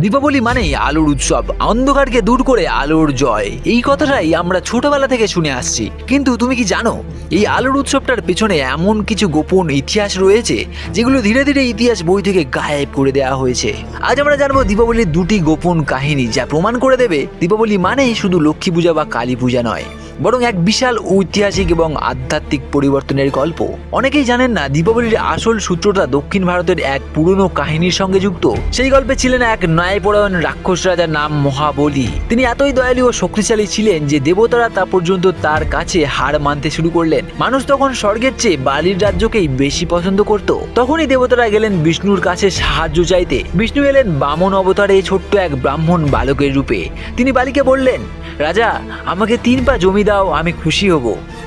দীপাবলি মানেই আলোর উৎসব। অন্ধকারকে দূর করে আলোর জয়। এই কথাটাই আমরা ছোটবেলা থেকে শুনে আসছি। কিন্তু তুমি কি জানো, এই আলোর উৎসবটার পেছনে এমন কিছু গোপন ইতিহাস রয়েছে, যেগুলো ধীরে ধীরে ইতিহাস বই থেকে গায়েব করে দেওয়া হয়েছে। আজ আমরা জানব দীপাবলির দুটি গোপন কাহিনী যা প্রমাণ করে দেবে, দীপাবলি মানেই শুধু লক্ষ্মী পূজা বা কালী পূজা নয়। বরং এক বিশাল ঐতিহাসিক এবং আধ্যাত্মিক পরিবর্তনের গল্প। অনেকেই জানেন না, দীপাবলির আসল সূত্রটা দক্ষিণ ভারতের এক পুরনো কাহিনীর সঙ্গে যুক্ত। সেই গল্পে ছিলেন এক ন্যায়পরায়ণ রাক্ষস রাজার নাম মহাবলী। তিনি এতই দয়ালু ও শক্তিশালী ছিলেন যে দেবতারা তা পর্যন্ত তার কাছে হার মানতে শুরু করলেন। মানুষ তখন স্বর্গের চেয়ে বালির রাজ্যকেই বেশি পছন্দ করত। তখনই দেবতারা গেলেন বিষ্ণুর কাছে সাহায্য চাইতে। বিষ্ণু এলেন বামন অবতারে ছোট্ট এক ব্রাহ্মণ বালকের রূপে। তিনি বালিকে বললেন, রাজা, আমাকে তিন পা জমি দাও আমি খুশি হব।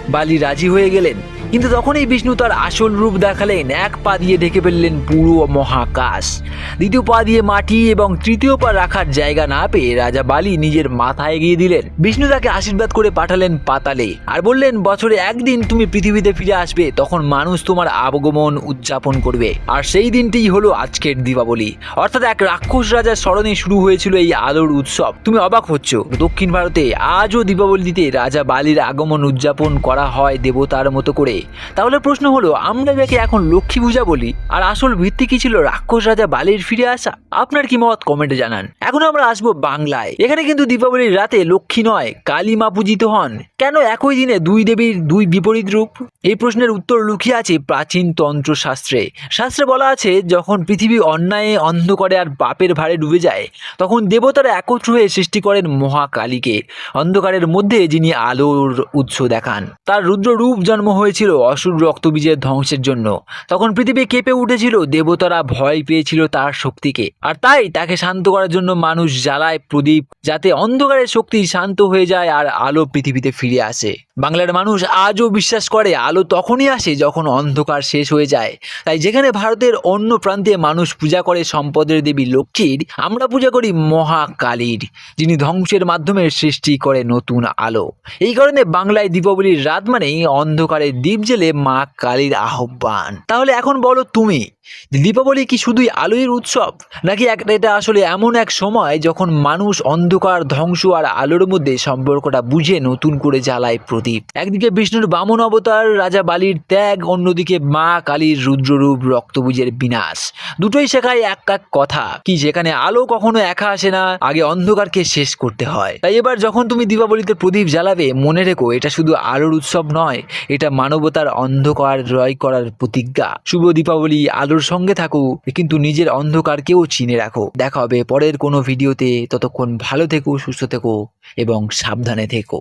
বালি রাজি হয়ে গেলেন। কিন্তু তখনই বিষ্ণু তার আসল রূপ দেখালেন। এক পা দিয়ে ঢেকে ফেললেন পুরো মহাকাশ। দ্বিতীয় পা দিয়ে মাটি এবং তৃতীয় পা রাখার জায়গা না পেয়ে রাজা বালি নিজের মাথা এগিয়ে দিলেন। বিষ্ণু তাকে আশীর্বাদ করে পাঠালেন পাতালে আর বললেন, বছরে একদিন তুমি পৃথিবীতে ফিরে আসবে, তখন মানুষ তোমার আগমন উদযাপন করবে। আর সেই দিনটিই হলো আজকের দীপাবলি। অর্থাৎ এক রাক্ষস রাজার স্মরণে শুরু হয়েছিল এই আলোর উৎসব। তুমি অবাক হচ্ছ। দক্ষিণ ভারতে আজও দীপাবলিতে রাজা বালির আগমন উদযাপন করা হয় দেবতার মতো করে। তাহলে প্রশ্ন হলো, আমরা যাকে এখন লক্ষ্মী পূজা বলি, আর আসল ভিত্তি কি ছিল রাক্ষস রাজা বালির ফিরে আসা? আপনার কি মত? কমেন্টে জানান। এখন আমরা আসব বাংলায়। এখানে কিন্তু দীপাবলির রাতে লক্ষ্মী নয়, কালী মা পূজিত হন। কেন একই দিনে দুই দেবীর দুই বিপরীত রূপ? এই প্রশ্নের উত্তর লুকিয়ে আছে প্রাচীন তন্ত্র শাস্ত্রে শাস্ত্রে বলা আছে, যখন পৃথিবী অন্যায়ে অন্ধকারে আর বাপের ভারে ডুবে যায়, তখন দেবতারা একত্র হয়ে সৃষ্টি করেন মহাকালীকে, অন্ধকারের মধ্যে যিনি আলোর উৎস দেখান। তার রুদ্র রূপ জন্ম হয়েছিল অসুর রক্তবীজের ধ্বংসের জন্য। তখন পৃথিবী কেঁপে উঠেছিল, দেবতারা ভয় পেয়েছিল তার শক্তিকে। আর তাই তাকে শান্ত করার জন্য মানুষ জ্বালায় প্রদীপ, যাতে অন্ধকারের শক্তি শান্ত হয়ে যায় আর আলো পৃথিবীতে ফিরে আসে। বাংলার মানুষ আজও বিশ্বাস করে, আলো তখনই আসে যখন অন্ধকার শেষ হয়ে যায়। তাই যেখানে ভারতের অন্য প্রান্তে মানুষ পূজা করে সম্পদের দেবী লক্ষ্মীর, আমরা পূজা করি মহাকালীর, যিনি ধ্বংসের মাধ্যমে সৃষ্টি করে নতুন আলো। এই কারণে বাংলায় দীপাবলির রাত মানেই অন্ধকারে দ্বীপ জেলে মা কালীর আহ্বান। তাহলে এখন বলো তুমি, দীপাবলি কি শুধুই আলোর উৎসব? নাকি এটা আসলে এমন এক সময় যখন মানুষ অন্ধকার, ধ্বংস আর আলোর মধ্যে সম্পর্কটা বুঝে নতুন করে জ্বালায় প্রদীপ। একদিকে বিষ্ণুর বামন অবতার, রাজা বালির ত্যাগ, অন্যদিকে মা কালীর রুদ্ররূপ, রক্তবীজের বিনাশ। দুটোই শেখায় এক এক কথা, কি যেখানে আলো কখনো একা আসে না, আগে অন্ধকারকে শেষ করতে হয়। তাই এবার যখন তুমি দীপাবলিতে প্রদীপ জ্বালাবে, মনে রেখো, এটা শুধু আলোর উৎসব নয়, এটা মানবতার অন্ধকার জয় করার প্রতিজ্ঞা। শুভ দীপাবলি, আলোর সঙ্গে থাকো, কিন্তু নিজের অন্ধকারকেও চিনে রাখো। দেখা হবে পরের কোনো ভিডিওতে, ততক্ষণ ভালো থেকো, সুস্থ থেকো, এবং সাবধানে থেকো।